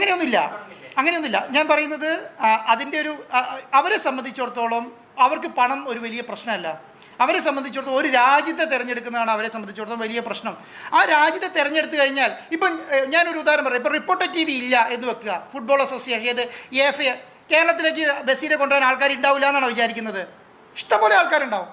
അങ്ങനെയൊന്നുമില്ല. അങ്ങനെയൊന്നുമില്ല. ഞാൻ പറയുന്നത് അതിന്റെ ഒരു അവരെ സംബന്ധിച്ചിടത്തോളം അവർക്ക് പണം ഒരു വലിയ പ്രശ്നമല്ല. അവരെ സംബന്ധിച്ചിടത്തോളം ഒരു രാജ്യത്തെ തിരഞ്ഞെടുക്കുന്നതാണ് അവരെ സംബന്ധിച്ചിടത്തോളം വലിയ പ്രശ്നം. ആ രാജ്യത്തെ തിരഞ്ഞെടുത്തു കഴിഞ്ഞാൽ ഇപ്പം ഞാനൊരു ഉദാഹരണം പറയാം. ഇപ്പം റിപ്പോർട്ടർ ടി വി ഇല്ല എന്ന് വെക്കുക. ഫുട്ബോൾ അസോസിയേഷൻ ഏത് എഫ് എ കേരളത്തിലേക്ക് ബസ്സിനെ കൊണ്ടുവരാൻ ആൾക്കാർ ഉണ്ടാവില്ല എന്നാണ് വിചാരിക്കുന്നത്? ഇഷ്ടംപോലെ ആൾക്കാരുണ്ടാവും.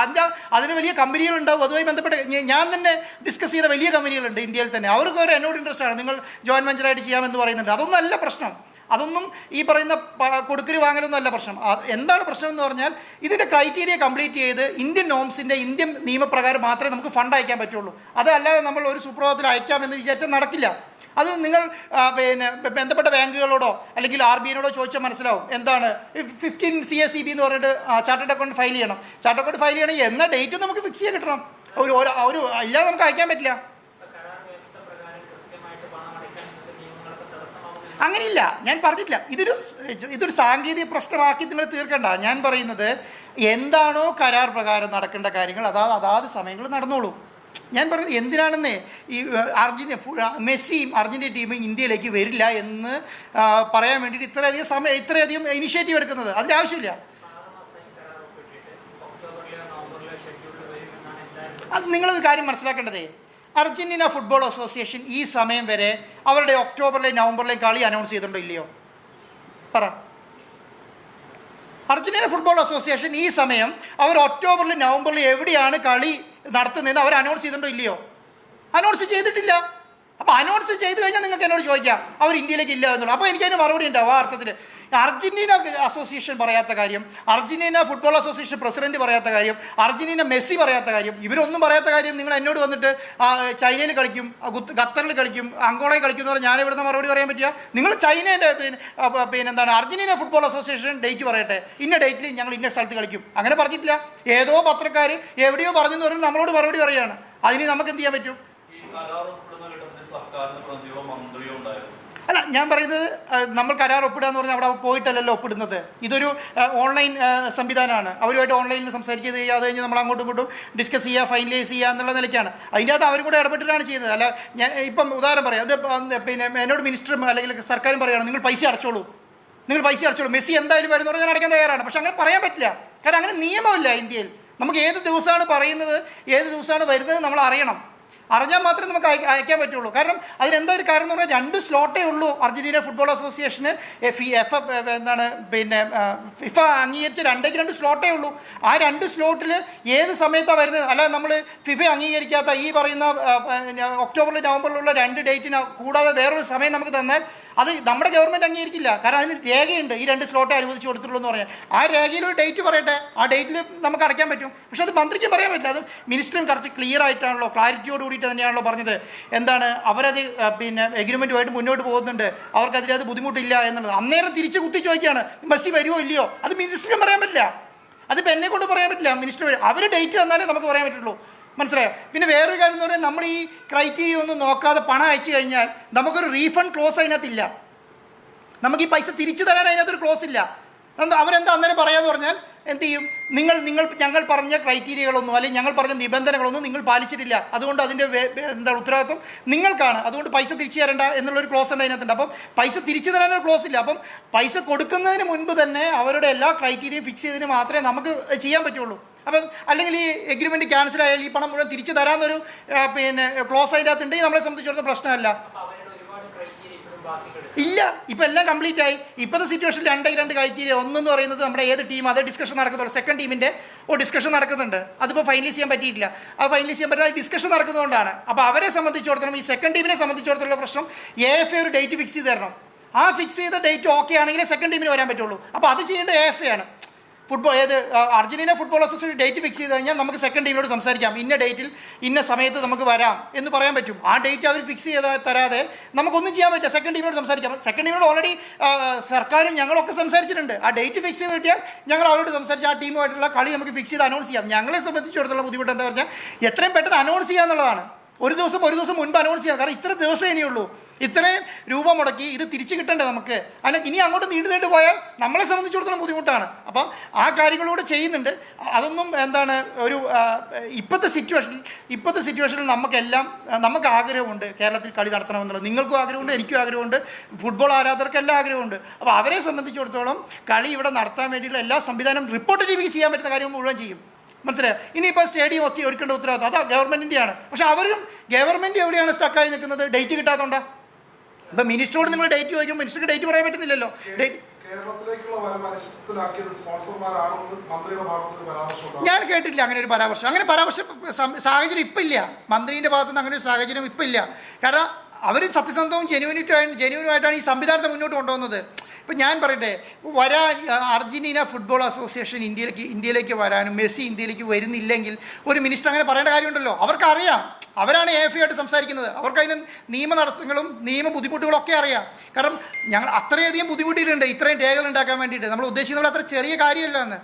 അതിന്റെ അതിന് വലിയ കമ്പനികളുണ്ടാവും അതുമായി ബന്ധപ്പെട്ട് ഞാൻ തന്നെ ഡിസ്കസ് ചെയ്ത വലിയ കമ്പനികളുണ്ട് ഇന്ത്യയിൽ തന്നെ. അവർക്ക് ഒരു എന്നോട് ഇൻട്രസ്റ്റ് ആണ്. നിങ്ങൾ ജോയിന്റ് വെഞ്ചറായിട്ട് ചെയ്യാമെന്ന് പറയുന്നുണ്ട്. അതൊന്നല്ല പ്രശ്നം. അതൊന്നും ഈ പറയുന്ന കൊടുക്കൽ വാങ്ങലൊന്നും അല്ല പ്രശ്നം. എന്താണ് പ്രശ്നം എന്ന് പറഞ്ഞാൽ ഇതിന്റെ ക്രൈറ്റീരിയ കംപ്ലീറ്റ് ചെയ്ത് ഇന്ത്യൻ നോംസിന്റെ ഇന്ത്യൻ നിയമപ്രകാരം മാത്രമേ നമുക്ക് ഫണ്ട് അയക്കാൻ പറ്റുള്ളൂ. അതല്ലാതെ നമ്മൾ ഒരു സുപ്രഭാതത്തിൽ അയക്കാമെന്ന് വിചാരിച്ചാൽ നടക്കില്ല. അത് നിങ്ങൾ പിന്നെ ബന്ധപ്പെട്ട ബാങ്കുകളോടോ അല്ലെങ്കിൽ ആർ ബി ഐനോടോ ചോദിച്ചാൽ മനസ്സിലാവും എന്താണ്. Fifteen C S C B എന്ന് പറഞ്ഞിട്ട് ചാർട്ടേഡ് അക്കൗണ്ട് ഫയൽ ചെയ്യണം. ചാർട്ടേഡ് അക്കൗണ്ട് ഫയൽ ചെയ്യണം എന്ന ഡേറ്റ് നമുക്ക് ഫിക്സ് ചെയ്യാൻ കിട്ടണം. ഒരു ഒരു ഇല്ലാതെ നമുക്ക് അയക്കാൻ പറ്റില്ല. അങ്ങനെയില്ല. ഞാൻ പറഞ്ഞിട്ടില്ല. ഇതൊരു ഇതൊരു സാങ്കേതിക പ്രശ്നമാക്കി നിങ്ങൾ തീർക്കണ്ട. ഞാൻ പറയുന്നത് എന്താണോ കരാർ പ്രകാരം നടക്കേണ്ട കാര്യങ്ങൾ അതാ അതാത് സമയങ്ങൾ നടന്നോളൂ. ഞാൻ പറയുന്നത് എന്തിനാണെന്നേ? ഈ അർജന്റീന മെസ്സിയും അർജന്റീന ടീമും ഇന്ത്യയിലേക്ക് വരില്ല എന്ന് പറയാൻ വേണ്ടിയിട്ട് ഇത്രയധികം സമയം ഇത്രയധികം ഇനിഷ്യേറ്റീവ് എടുക്കുന്നത്. അതിന്റെ ആവശ്യമില്ല. അത് നിങ്ങളൊരു കാര്യം മനസ്സിലാക്കേണ്ടതേ. അർജന്റീന ഫുട്ബോൾ അസോസിയേഷൻ ഈ സമയം വരെ അവരുടെ ഒക്ടോബറിലെയും നവംബറിലെയും കളി അനൗൺസ് ചെയ്തിട്ടുണ്ടോ ഇല്ലയോ? പറ. അർജന്റീന ഫുട്ബോൾ അസോസിയേഷൻ ഈ സമയം അവർ ഒക്ടോബറിലും നവംബറിലും എവിടെയാണ് കളി നടത്തുന്നതെന്ന് അവർ അനൗൺസ് ചെയ്തിട്ടുണ്ടോ ഇല്ലയോ? അനൗൺസ് ചെയ്തിട്ടില്ല. അപ്പോൾ അനൗൺസ് ചെയ്ത് കഴിഞ്ഞാൽ നിങ്ങൾക്ക് എന്നോട് ചോദിക്കാം. അവർ ഇന്ത്യയിലേക്ക് ഇല്ല എന്നുള്ളൂ അപ്പോൾ എനിക്കതിന് മറുപടി ഉണ്ടാവും ആ അർത്ഥത്തിൽ അർജന്റീന അസോസിയേഷൻ പറയാത്ത കാര്യം അർജന്റീന ഫുട്ബോൾ അസോസിയേഷൻ പ്രസിഡന്റ് പറയാത്ത കാര്യം അർജന്റീന മെസ്സി പറയാത്ത കാര്യം ഇവരൊന്നും പറയാത്ത കാര്യം നിങ്ങൾ എന്നോട് വന്നിട്ട് ചൈനയിൽ കളിക്കും ഖത്തറിൽ കളിക്കും അങ്കോളയിൽ കളിക്കും എന്ന് ഞാൻ ഇവിടുന്ന് മറുപടി പറയാൻ പറ്റിയ നിങ്ങൾ ചൈനേന്റെ പിന്നെ എന്താണ് അർജന്റീന ഫുട്ബോൾ അസോസിയേഷൻ ഡേറ്റ് പറയട്ടെ. ഇന്ന ഡേറ്റിൽ ഞങ്ങൾ ഇന്ന സ്ഥലത്ത് കളിക്കും. അങ്ങനെ പറഞ്ഞിട്ടില്ല. ഏതോ പത്രക്കാർ എവിടെയോ പറഞ്ഞെന്ന് പറഞ്ഞു നമ്മളോട് മറുപടി പറയുകയാണ് അതിന് നമുക്ക് എന്ത് ചെയ്യാൻ പറ്റും? ഉണ്ടായിരുന്നു. അല്ല ഞാൻ പറയുന്നത് നമ്മൾ കരാർ ഒപ്പിടുക എന്ന് പറഞ്ഞാൽ അവിടെ പോയിട്ടല്ലല്ലോ ഒപ്പിടുന്നത്. ഇതൊരു ഓൺലൈൻ സംവിധാനമാണ്. അവരുമായിട്ട് ഓൺലൈനിൽ സംസാരിക്കുക അത് കഴിഞ്ഞ് നമ്മൾ അങ്ങോട്ടും ഇങ്ങോട്ടും ഡിസ്കസ് ചെയ്യുക ഫൈനലൈസ് ചെയ്യുക എന്നുള്ള നിലയ്ക്കാണ്. അതിന്റെ അകത്ത് അവരും കൂടെ ഇടപെട്ടിട്ടാണ് ചെയ്യുന്നത്. അല്ല ഞാൻ ഇപ്പം ഉദാഹരണം പറയാം. അത് പിന്നെ എന്നോട് മിനിസ്റ്ററും അല്ലെങ്കിൽ സർക്കാരും പറയുകയാണ് നിങ്ങൾ പൈസ അടച്ചോളൂ. നിങ്ങൾ പൈസ അടച്ചോളൂ. മെസ്സി എന്തായാലും വരുന്ന പറഞ്ഞാൽ അടയ്ക്കാൻ തയ്യാറാണ്. പക്ഷെ അങ്ങനെ പറയാൻ പറ്റില്ല. കാരണം അങ്ങനെ നിയമമില്ല ഇന്ത്യയിൽ. നമുക്ക് ഏത് ദിവസമാണ് പറയുന്നത് ഏത് ദിവസമാണ് വരുന്നത് നമ്മൾ അറിയണം. അറിഞ്ഞാൽ മാത്രമേ നമുക്ക് അയ- അയക്കാൻ പറ്റുള്ളൂ. കാരണം അതിനെന്താ ഒരു കാര്യം എന്ന് പറഞ്ഞാൽ രണ്ട് സ്ലോട്ടേ ഉള്ളൂ അർജന്റീന ഫുട്ബോൾ അസോസിയേഷന് എഫ് എഫ് എന്താണ് പിന്നെ ഫിഫ അംഗീകരിച്ച രണ്ടേക്ക് രണ്ട് സ്ലോട്ടേ ഉള്ളൂ. ആ രണ്ട് സ്ലോട്ടിൽ ഏത് സമയത്താണ് വരുന്നത്? അല്ല നമ്മൾ ഫിഫ അംഗീകരിക്കാത്ത ഈ പറയുന്ന ഒക്ടോബറിൽ നവംബറിലുള്ള രണ്ട് ഡേറ്റിന് കൂടാതെ വേറൊരു സമയം നമുക്ക് തന്നാൽ അത് നമ്മുടെ ഗവൺമെന്റ് അംഗീകരിക്കില്ല. കാരണം അതിന് രേഖയുണ്ട്. ഈ രണ്ട് സ്ലോട്ടേ അനുവദിച്ചു കൊടുത്തിട്ടുള്ളൂ എന്ന് പറയാൻ ആ രേഖയിൽ ഒരു ഡേറ്റ് പറയട്ടെ. ആ ഡേറ്റിൽ നമുക്ക് അടയ്ക്കാൻ പറ്റും. പക്ഷേ അത് മന്ത്രിക്ക് പറയാൻ പറ്റില്ല. അത് മിനിസ്റ്ററും കറക്റ്റ് ക്ലിയർ ആയിട്ടാണല്ലോ. ക്ലാരിറ്റിയോട് കൂടിയിട്ട് തന്നെയാണല്ലോ പറഞ്ഞത്. എന്താണ്? അവരത് പിന്നെ എഗ്രിമെന്റുമായിട്ട് മുന്നോട്ട് പോകുന്നുണ്ട്. അവർക്കതിൽ അത് ബുദ്ധിമുട്ടില്ല എന്നുള്ളത്. അന്നേരം തിരിച്ച് കുത്തി ചോദിക്കുകയാണ് മെസ്സി വരുമോ ഇല്ലയോ? അത് മിനിസ്റ്ററിനും പറയാൻ പറ്റില്ല. അതിപ്പോൾ എന്നെ കൊണ്ട് പറയാൻ പറ്റില്ല മിനിസ്റ്റർ അവർ ഡേറ്റ് തന്നാലേ നമുക്ക് പറയാൻ പറ്റുള്ളൂ. മനസ്സിലായോ? പിന്നെ വേറൊരു കാര്യം എന്ന് പറഞ്ഞാൽ നമ്മൾ ഈ ക്രൈറ്റീരിയ ഒന്നും നോക്കാതെ പണം അയച്ചു കഴിഞ്ഞാൽ നമുക്കൊരു റീഫണ്ട് ക്ലോസ് അതിനകത്തില്ല. നമുക്ക് ഈ പൈസ തിരിച്ചു തരാൻ അതിനകത്തൊരു ക്ലോസ് ഇല്ല. അവരെന്താ അന്നേരം പറയാന്ന് പറഞ്ഞാൽ എന്ത് ചെയ്യും? നിങ്ങൾ നിങ്ങൾ ഞങ്ങൾ പറഞ്ഞ ക്രൈറ്റീരിയകളൊന്നും അല്ലെങ്കിൽ ഞങ്ങൾ പറഞ്ഞ നിബന്ധനകളൊന്നും നിങ്ങൾ പാലിച്ചിട്ടില്ല. അതുകൊണ്ട് അതിന്റെ എന്താ ഉത്തരവാദിത്വം നിങ്ങൾക്കാണ്. അതുകൊണ്ട് പൈസ തിരിച്ചു തരേണ്ട എന്നുള്ളൊരു ക്ലോസ് ഉണ്ട് അതിനകത്തുണ്ട്. അപ്പം പൈസ തിരിച്ചു തരാനൊരു ക്ലോസ് ഇല്ല. അപ്പം പൈസ കൊടുക്കുന്നതിന് മുൻപ് തന്നെ അവരുടെ എല്ലാ ക്രൈറ്റീരിയയും ഫിക്സ് ചെയ്തതിന് മാത്രമേ നമുക്ക് ചെയ്യാൻ പറ്റുള്ളൂ. അപ്പം അല്ലെങ്കിൽ ഈ എഗ്രിമെന്റ് ക്യാൻസൽ ആയാൽ ഈ പണം മുഴുവൻ തിരിച്ചു തരാമെന്നൊരു പിന്നെ ക്ലോസ് അതിന്റെ അകത്തുണ്ടെങ്കിൽ നമ്മളെ സംബന്ധിച്ചിടത്തോളം പ്രശ്നമല്ല അപ്പോൾ അവരുടെ ഒരുപാട് ക്രൈറ്റീരിയ ഇപ്പോഴും ബാക്കി കിടക്കും ഇല്ല ഇപ്പം എല്ലാം കംപ്ലീറ്റ് ആയി. ഇപ്പോഴത്തെ സിറ്റുവേഷനിൽ രണ്ടേ രണ്ട് ക്രൈറ്റീരിയ ഒന്നെന്ന് പറയുന്നത് നമ്മുടെ ഏത് ടീം അത് ഡിസ്കഷൻ നടക്കുന്നുള്ളൂ സെക്കൻഡ് ടീമിന്റെ ഓ ഡിസ്കഷൻ നടക്കുന്നുണ്ട്. അതിപ്പോൾ ഫൈനലൈസ് ചെയ്യാൻ പറ്റിയിട്ടില്ല. ആ ഫൈനലൈസ് ചെയ്യാൻ പറ്റാതെ ഡിസ്കഷൻ നടക്കുന്നതുകൊണ്ടാണ്. അപ്പോൾ അവരെ സംബന്ധിച്ചിടത്തോളം ഈ സെക്കൻഡ് ടീമിനെ സംബന്ധിച്ചിടത്തോളം പ്രശ്നം എ എഫ് ഒരു ഡേറ്റ് ഫിക്സ് ചെയ്ത് തരണം. ആ ഫിക്സ് ചെയ്ത ഡേറ്റ് ഓക്കെ ആണെങ്കിൽ സെക്കൻഡ് ടീമിന് വരാൻ പറ്റുള്ളൂ. അപ്പോൾ അത് ചെയ്യേണ്ടത് എ എഫ് ആണ്. ഫുട്ബോൾ ഏത് Argentina football association date fix ചെയ്ത് കഴിഞ്ഞാൽ നമുക്ക് സെക്കൻഡ് ടീമിനോട് സംസാരിക്കാം. ഇന്ന ഡേറ്റിൽ ഇന്ന സമയത്ത് നമുക്ക് വരാം എന്ന് പറയാൻ പറ്റും. ആ ഡേറ്റ് അവർ ഫിക്സ് ചെയ്ത് തരാതെ നമുക്കൊന്നും ചെയ്യാൻ പറ്റില്ല. സെക്കൻഡ് ടീമിനോട് സംസാരിക്കാം. സെക്കൻഡ് ടീമിനോട് ഓൾറെഡി സർക്കാരും ഞങ്ങളൊക്കെ സംസാരിച്ചിട്ടുണ്ട്. ആ ഡേറ്റ് ഫിക്സ് ചെയ്ത് കിട്ടിയാൽ ഞങ്ങൾ അവരോട് സംസാരിച്ച് ആ ടീമുമായിട്ടുള്ള കളി നമുക്ക് ഫിക്സ് ചെയ്ത് അനൗൺസ് ചെയ്യാം. ഞങ്ങളെ സംബന്ധിച്ചിടത്തോളം ബുദ്ധിമുട്ട് എന്താ പറഞ്ഞാൽ എത്രയും പെട്ടെന്ന് അനൗൺസ് ചെയ്യുക എന്നുള്ളതാണ് ഒരു ദിവസം ഒരു ദിവസം മുൻപ് അനൗൺസ് ചെയ്യാം. കാരണം ഇത്ര ദിവസം ഇനിയുള്ളൂ. ഇത്രയും രൂപ മുടക്കി ഇത് തിരിച്ചു കിട്ടണ്ടേ നമുക്ക്? അതിന് ഇനി അങ്ങോട്ട് നീണ്ടു നീണ്ടു പോയാൽ നമ്മളെ സംബന്ധിച്ചിടത്തോളം ബുദ്ധിമുട്ടാണ്. അപ്പം ആ കാര്യങ്ങളൂടെ ചെയ്യുന്നുണ്ട്. അതൊന്നും എന്താണ് ഒരു ഇപ്പോഴത്തെ സിറ്റുവേഷനിൽ ഇപ്പോഴത്തെ സിറ്റുവേഷനിൽ നമുക്കെല്ലാം നമുക്ക് ആഗ്രഹമുണ്ട് കേരളത്തിൽ കളി നടത്തണമെന്നുള്ളത്. നിങ്ങൾക്കും ആഗ്രഹമുണ്ട് എനിക്കും ആഗ്രഹമുണ്ട്. ഫുട്ബോൾ ആരാധകർക്ക് എല്ലാം ആഗ്രഹമുണ്ട്. അപ്പോൾ അവരെ സംബന്ധിച്ചിടത്തോളം കളി ഇവിടെ നടത്താൻ വേണ്ടിയിട്ടുള്ള എല്ലാ സംവിധാനം റിപ്പോർട്ട് ടി ചെയ്യാൻ പറ്റുന്ന കാര്യം മുഴുവൻ ചെയ്യും. മനസ്സിലായോ? ഇനിയിപ്പോൾ സ്റ്റേഡിയം ഒക്കെ ഒരുക്കേണ്ട ഉത്തരവാദിത്വം. അത് ഗവൺമെന്റിന്റെയാണ് പക്ഷേ അവരും ഗവൺമെന്റ് എവിടെയാണ് സ്റ്റക്കായി നിൽക്കുന്നത്? ഡേറ്റ് കിട്ടാത്തതുകൊണ്ടാ ഇപ്പം മിനിസ്റ്ററോട് നിങ്ങൾ ഡേറ്റ് ചോദിക്കും മിനിസ്റ്റർക്ക് ഡേറ്റ് പറയാൻ പറ്റുന്നില്ലല്ലോ. ഡേറ്റ് ഞാൻ കേട്ടിട്ടില്ല അങ്ങനെ ഒരു പരാമർശം. അങ്ങനെ പരാമർശ സാഹചര്യം ഇപ്പം ഇല്ല. മന്ത്രിയുടെ ഭാഗത്തുനിന്ന് അങ്ങനെ ഒരു സാഹചര്യം ഇപ്പം ഇല്ല. കാരണം അവർ സത്യസന്ധവും ജെനുവിനിറ്റായി ജെനുവിനുമായിട്ടാണ് ഈ സംവിധാനത്തെ മുന്നോട്ട് കൊണ്ടുവന്നത്. ഇപ്പം ഞാൻ പറയട്ടെ വരാൻ അർജന്റീന അർജന്റീന ഫുട്ബോൾ അസോസിയേഷൻ ഇന്ത്യയിലേക്ക് ഇന്ത്യയിലേക്ക് വരാനും മെസ്സി ഇന്ത്യയിലേക്ക് വരുന്നില്ലെങ്കിൽ ഒരു മിനിസ്റ്റർ അങ്ങനെ പറയേണ്ട കാര്യമുണ്ടല്ലോ. അവർക്കറിയാം. അവരാണ് എ എഫ് ആയിട്ട് സംസാരിക്കുന്നത്. അവർക്ക് അതിന് നിയമ തടസ്സങ്ങളും നിയമ ബുദ്ധിമുട്ടുകളും ഒക്കെ അറിയാം. കാരണം ഞങ്ങൾ അത്രയധികം ബുദ്ധിമുട്ടിയിട്ടുണ്ട്. ഇത്രയും രേഖകൾ ഉണ്ടാക്കാൻ വേണ്ടിയിട്ട്. നമ്മൾ ഉദ്ദേശിക്കുന്നത് അത്ര ചെറിയ കാര്യമല്ല എന്ന്.